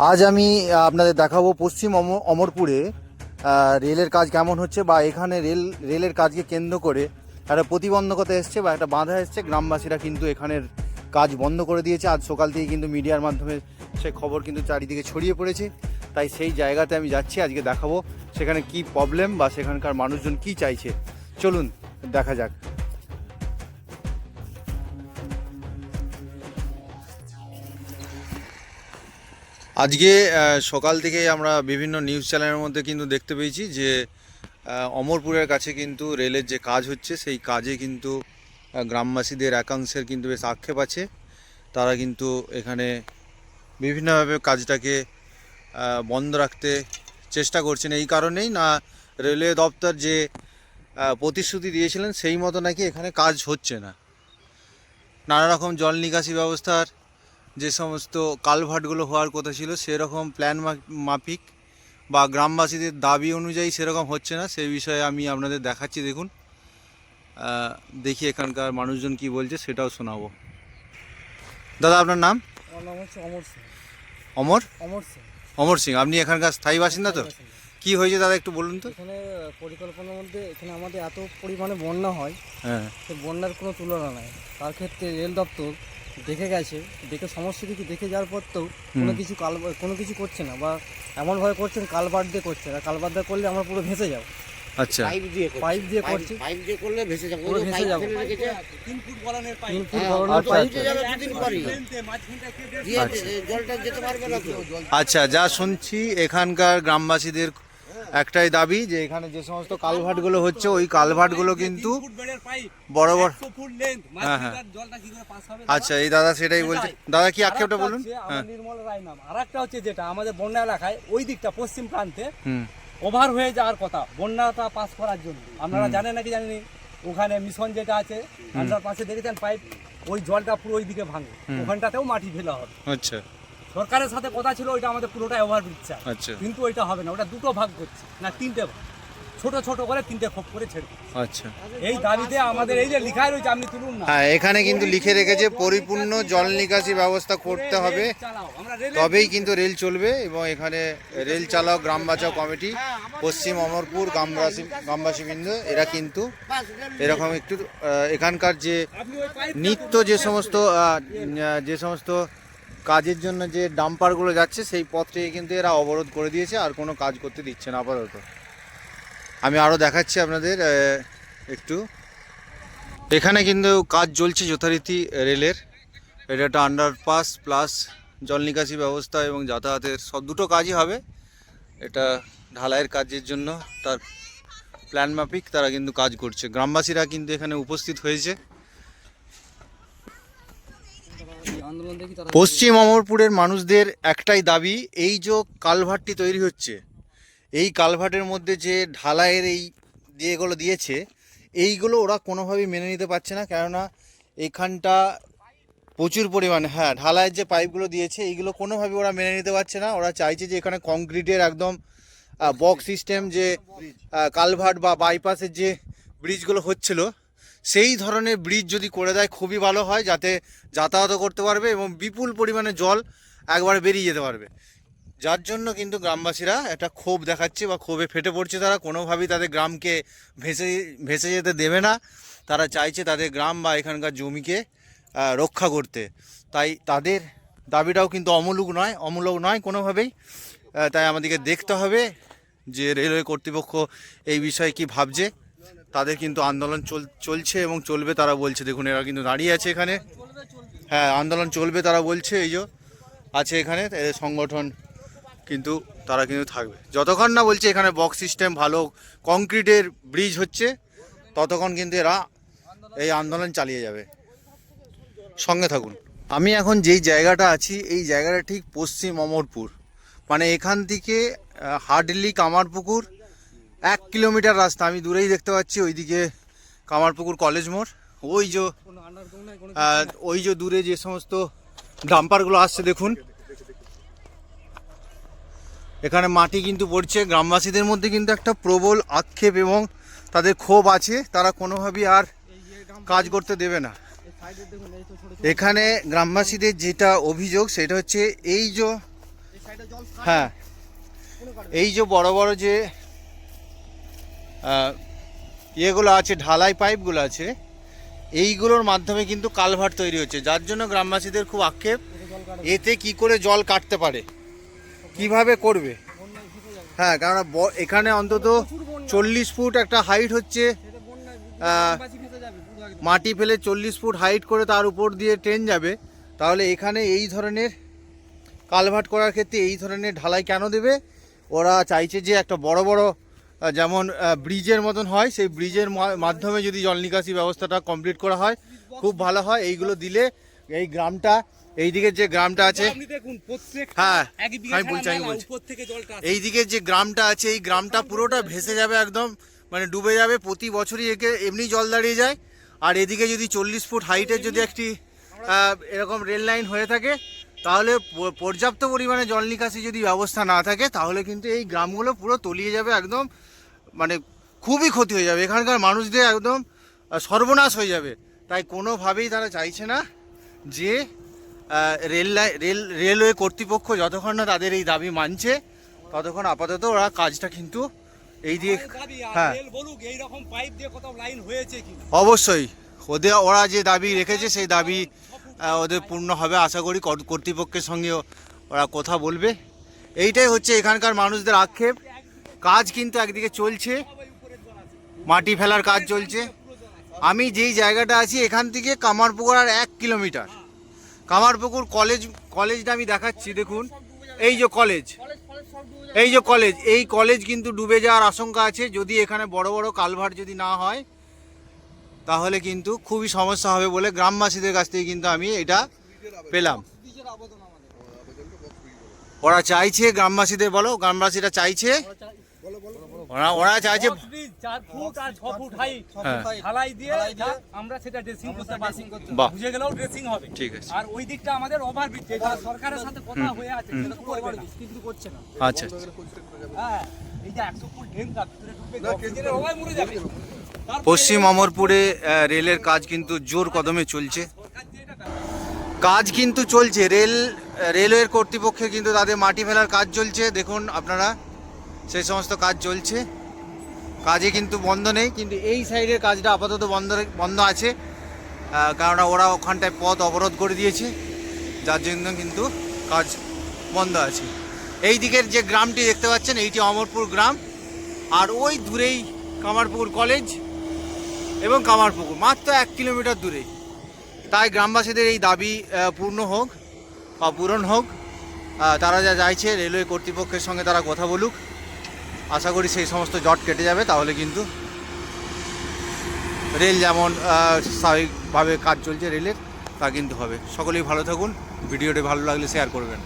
আজ আমি আপনাদের দেখাবো পশ্চিম অম- অমরপুরে রেলের কাজ কেমন হচ্ছে বা এখানে রেল, রেলের কাজকে কেন্দ্র করে একটা প্রতিবন্ধকতা এসছে বা একটা বাধা এসছে। গ্রামবাসীরা কিন্তু এখানের কাজ বন্ধ করে দিয়েছে। আজ সকাল থেকে কিন্তু মিডিয়ার মাধ্যমে সে খবর কিন্তু চারিদিকে ছড়িয়ে পড়েছে। তাই সেই জায়গাতে আমি যাচ্ছি, আজকে দেখাবো সেখানে কি প্রবলেম বা সেখানকার মানুষজন কি চাইছে। চলুন, দেখা যাক। আজকে সকাল থেকেই আমরা বিভিন্ন নিউজ চ্যানেলের মধ্যে কিন্তু দেখতে পেয়েছি যে অমরপুরের কাছে কিন্তু রেলের যে কাজ হচ্ছে, সেই কাজে কিন্তু গ্রামবাসীদের একাংশের কিন্তু বেশ আক্ষেপ আছে। তারা কিন্তু এখানে বিভিন্নভাবে কাজটাকে বন্ধ রাখতে চেষ্টা করছেন। এই কারণেই না, রেলওয়ে দপ্তর যে প্রতিশ্রুতি দিয়েছিলেন, সেই মতো নাকি এখানে কাজ হচ্ছে না। নানা রকম জল নিকাশি ব্যবস্থার যে সমস্ত কালভার্টগুলো হওয়ার কথা ছিল সেরকম প্ল্যান মাফিক বা গ্রামবাসীদের দাবি অনুযায়ী সেরকম হচ্ছে না। সেই বিষয়ে আমি আপনাদের দেখাচ্ছি দেখুন। দেখি এখানকার মানুষজন কি বলছে সেটাও শোনাবো। দাদা আপনার নাম? হচ্ছে অমর সিং। অমর? অমর সিং। অমর সিং আপনি এখানকার স্থায়ী বাসিন্দা তো? কি হয়েছে দাদা একটু বলুন তো। এখানে পরিকল্পনার মধ্যে এখানে আমাদের এত পরিমাণে বন্যা হয় হ্যাঁ। বন্যার কোনো তুলনা নাই। তার ক্ষেত্রে রেল দপ্তর দেখে গেছে দেখে সমস্ত কিছু দেখে যাওয়ার পর তো কোনো কিছু কাল কোনো কিছু করছে না বা এমনভাবে করছেন কালবার দিয়ে করছে আর কালবার দিয়ে করলে আমরা পুরো ভেসে যাব আচ্ছা পাইপ দিয়ে করছে। পাইপ দিয়ে পাইপ- করছে পাইপ দিয়ে করলে ভেসে যাবে পুরো ভেসে পাইপ যাব। ফেলে রেখেছে। তিন ফুট হ্যাঁ, আচ্ছা, পাইপ। যাবে দুদিন পরই। জলটা যেতে পারবে না তো আচ্ছা যা শুনছি এখানকার গ্রামবাসীদের একটাই দাবি যে এখানে যে সমস্ত কালভার্টগুলো হচ্ছে ওই কালভার্টগুলো কিন্তু বড় বড় হ্যাঁ, হ্যাঁ। আচ্ছা এই দাদা সেটাই বলছে। দাদা কি আক্ষেপটা বলুন? হ্যাঁ। নির্মল রায় নাম আর একটা হচ্ছে যেটা আমাদের বন্যা এলাকায় ওই দিকটা পশ্চিম প্রান্তে ওভার হয়ে যাওয়ার কথা বন্যাটা পাস করার জন্য। আপনারা জানেন নাকি জানেনি ওখানে মিশন যেটা আছে আন্ডার পাশে দেখেছেন পাইপ? ওই জলটা পুরো ওই দিকে ভাঙে। ওখানটাতেও মাটি ফেলা হবে। আচ্ছা। সরকারের সাথে কথা ছিল ওইটা আমাদের পুরোটা ওভার ব্রিজ চাই আচ্ছা। কিন্তু ওইটা হবে না ওটা দুটো ভাগ করছে না তিনটে ভাগ। ছোট ছোট করে তিনটে খোপ করে ছেড়ে আচ্ছা। এই দাবিতে আমাদের এই যে লিখাই রয়েছে আপনি তুলুন না। হ্যাঁ এখানে কিন্তু লিখে রেখেছে পরিপূর্ণ জল নিকাশি ব্যবস্থা করতে হবে। তবেই কিন্তু রেল চলবে এবং এখানে রেল চালক গ্রাম বাঁচাও কমিটি পশ্চিম অমরপুর গ্রামবাসী গ্রামবাসীবৃন্দ এরা কিন্তু এরকম একটু এখানকার যে নিত্য যে সমস্ত যে সমস্ত কাজের জন্য যে ডাম্পারগুলো যাচ্ছে, সেই পথটিকে কিন্তু এরা অবরোধ করে দিয়েছে আর কোনো কাজ করতে দিচ্ছে না আপাতত। আমি আরও দেখাচ্ছি আপনাদের একটু। এখানে কিন্তু কাজ চলছে যথারীতি রেলের। এটা একটা আন্ডারপাস প্লাস জল নিকাশি ব্যবস্থা এবং যাতায়াতের সব দুটো কাজই হবে। এটা ঢালাইয়ের কাজের জন্য তার প্ল্যান মাফিক তারা কিন্তু কাজ করছে। গ্রামবাসীরা কিন্তু এখানে উপস্থিত হয়েছে আন্দোলন দেখি তারা পশ্চিম অমরপুরের মানুষদের একটাই দাবি, এই যে কালভার্টটি তৈরি হচ্ছে, এই কালভার্টের মধ্যে যে ঢালাইয়ের এই দিয়েগুলো দিয়েছে, এইগুলো ওরা কোনোভাবেই মেনে নিতে পারছে না। কেননা এখানটা প্রচুর পরিমাণে হ্যাঁ ঢালাইয়ের যে পাইপগুলো দিয়েছে, এইগুলো কোনোভাবে ওরা মেনে নিতে পারছে না। ওরা চাইছে যে এখানে কংক্রিটের একদম বক্স সিস্টেম যে কালভার্ট বা বাইপাসের যে ব্রিজগুলো হচ্ছিল সেই ধরনের ব্রিজ যদি করে দেয়, খুবই ভালো হয়, যাতে যাতায়াতও করতে পারবে এবং বিপুল পরিমাণে জল একবারে বেরিয়ে যেতে পারবে। যার জন্য কিন্তু গ্রামবাসীরা একটা ক্ষোভ দেখাচ্ছে বা ক্ষোভে ফেটে পড়ছে তারা। কোনোভাবেই তাদের গ্রামকে ভেসে ভেসে যেতে দেবে না। তারা চাইছে তাদের গ্রাম বা এখানকার জমিকে রক্ষা করতে। তাই তাদের দাবিটাও কিন্তু অমূলক নয় অমূলক নয় কোনোভাবেই। তাই আমাদেরকে দেখতে হবে যে রেলওয়ে কর্তৃপক্ষ এই বিষয়ে কি ভাবছে। তাদের কিন্তু আন্দোলন চল, চলছে এবং চলবে তারা বলছে। দেখুন, এরা কিন্তু দাঁড়িয়ে আছে এখানে। হ্যাঁ আন্দোলন চলবে তারা বলছে, এই যে আছে এখানে এদের সংগঠন কিন্তু তারা কিন্তু থাকবে। যতক্ষণ না বলছে এখানে বক্স সিস্টেম ভালো কংক্রিটের ব্রিজ হচ্ছে, ততক্ষণ কিন্তু এরা এই আন্দোলন চালিয়ে যাবে। সঙ্গে থাকুন। আমি এখন যেই জায়গাটা আছি, এই জায়গাটা ঠিক পশ্চিম অমরপুর। মানে এখান থেকে হার্ডলি কামারপুকুর এক কিলোমিটার রাস্তা, আমি দূরেই দেখতে পাচ্ছি, ওইদিকে কামারপুকুর কলেজ মোড়। ওই যে ওই যে দূরে যে সমস্ত ডাম্পারগুলো আসছে, দেখুন। এখানে মাটি কিন্তু পড়ছে, গ্রামবাসীদের মধ্যে কিন্তু একটা প্রবল আক্ষেপ এবং তাদের ক্ষোভ আছে, তারা কোনোভাবেই আর কাজ করতে দেবে না। এখানে গ্রামবাসীদের যেটা অভিযোগ, সেটা হচ্ছে এই যে হ্যাঁ এই যে বড় বড় যে ইয়েগুলো আছে, ঢালাই পাইপগুলো আছে। এইগুলোর মাধ্যমে কিন্তু কালভার্ট তৈরি হচ্ছে। যার জন্য গ্রামবাসীদের খুব আক্ষেপ। এতে কি করে জল কাটতে পারে? কীভাবে করবে? হ্যাঁ কারণ এখানে অন্তত চল্লিশ ফুট একটা হাইট হচ্ছে। মাটি ফেলে চল্লিশ ফুট হাইট করে তার উপর দিয়ে ট্রেন যাবে। তাহলে এখানে এই ধরনের কালভার্ট করার ক্ষেত্রে এই ধরনের ঢালাই কেন দেবে? ওরা চাইছে যে একটা বড় বড় যেমন ব্রিজের মতন হয় সেই ব্রিজের মাধ্যমে যদি জল নিকাশি ব্যবস্থাটা কমপ্লিট করা হয় খুব ভালো হয়। এইগুলো দিলে এই গ্রামটা এইদিকে যে গ্রামটা আছে হ্যাঁ, আমি বলছি, আমি বলছি। যে গ্রামটা আছে এই গ্রামটা পুরোটা ভেসে যাবে একদম মানে ডুবে যাবে প্রতি বছরই একে এমনি জল দাঁড়িয়ে যায়। আর এদিকে যদি চল্লিশ ফুট হাইটের যদি একটি এরকম রেল লাইন হয়ে থাকে তাহলে পর্যাপ্ত পরিমাণে জল নিকাশি যদি ব্যবস্থা না থাকে তাহলে কিন্তু এই গ্রামগুলো পুরো তলিয়ে যাবে একদম মানে খুবই ক্ষতি হয়ে যাবে। এখানকার মানুষদের একদম সর্বনাশ হয়ে যাবে। তাই কোনোভাবেই তারা চাইছে না যে রেল রেল রেলওয়ে কর্তৃপক্ষ যতক্ষণ না তাদের এই দাবি মানছে ততক্ষণ আপাতত ওরা কাজটা কিন্তু এই দিয়ে হ্যাঁ। অবশ্যই। ওদের ওরা যে দাবি রেখেছে সেই দাবি ওদের পূর্ণ হবে। আশা করি কর- কর্তৃপক্ষের সঙ্গে ওরা কথা বলবে। এইটাই হচ্ছে এখানকার মানুষদের আক্ষেপ। কাজ কিন্তু একদিকে চলছে, মাটি ফেলার কাজ চলছে। আমি যেই জায়গাটা আছি, এখান থেকে কামারপুকুর আর এক কিলোমিটার। কামারপুকুর কলেজ কলেজটা আমি দেখাচ্ছি, দেখুন। এই যে কলেজ এই যে কলেজ এই কলেজ কিন্তু ডুবে যাওয়ার আশঙ্কা আছে। যদি এখানে বড় বড় কালভার যদি না হয়, তাহলে কিন্তু খুবই সমস্যা হবে বলে গ্রামবাসীদের কাছ থেকে কিন্তু আমি এটা পেলাম। ওরা চাইছে, গ্রামবাসীদের বলো, গ্রামবাসীরা চাইছে ওরা ওরা চাইছে চার ফুট আর ছ ফুট হ্যাঁ ঢালাই দিয়ে আমরা সেটা ড্রেসিং করতে পারছি বুঝে গেলেও ড্রেসিং হবে। ঠিক আছে। আর ওই দিকটা আমাদের ওভার ব্রিজ সরকারের সাথে কথা হয়ে আছে সেটা তো করবে না। কিন্তু করছে না। আচ্ছা আচ্ছা। হ্যাঁ এই যে একশো ফুট ড্রেনটা ভিতরে ঢুকবে মরে যাবে। পশ্চিম অমরপুরে রেলের কাজ কিন্তু জোর কদমে চলছে। কাজ কিন্তু চলছে। রেল রেলওয়ের কর্তৃপক্ষে কিন্তু তাদের মাটি ফেলার কাজ চলছে। দেখুন আপনারা সেই সমস্ত কাজ চলছে। কাজে কিন্তু বন্ধ নেই, কিন্তু এই সাইডের কাজটা আপাতত বন্ধ বন্ধ আছে। কেননা ওরা ওখানটায় পথ অবরোধ করে দিয়েছে। যার জন্য কিন্তু কাজ বন্ধ আছে। এই দিকের যে গ্রামটি দেখতে পাচ্ছেন, এইটি অমরপুর গ্রাম। আর ওই দূরেই কামারপুকুর কলেজ এবং কামারপুকুর, মাত্র এক কিলোমিটার দূরে। তাই গ্রামবাসীদের এই দাবি পূর্ণ হোক বা পূরণ হোক। তারা যা চাইছে, রেলওয়ে কর্তৃপক্ষের সঙ্গে তারা কথা বলুক। আশা করি সেই সমস্ত জট কেটে যাবে, তাহলে কিন্তু রেল যেমন স্বাভাবিকভাবে কাজ চলছে রেলের, তা কিন্তু হবে। সকলেই ভালো থাকুন, ভিডিওটি ভালো লাগলে শেয়ার করবেন।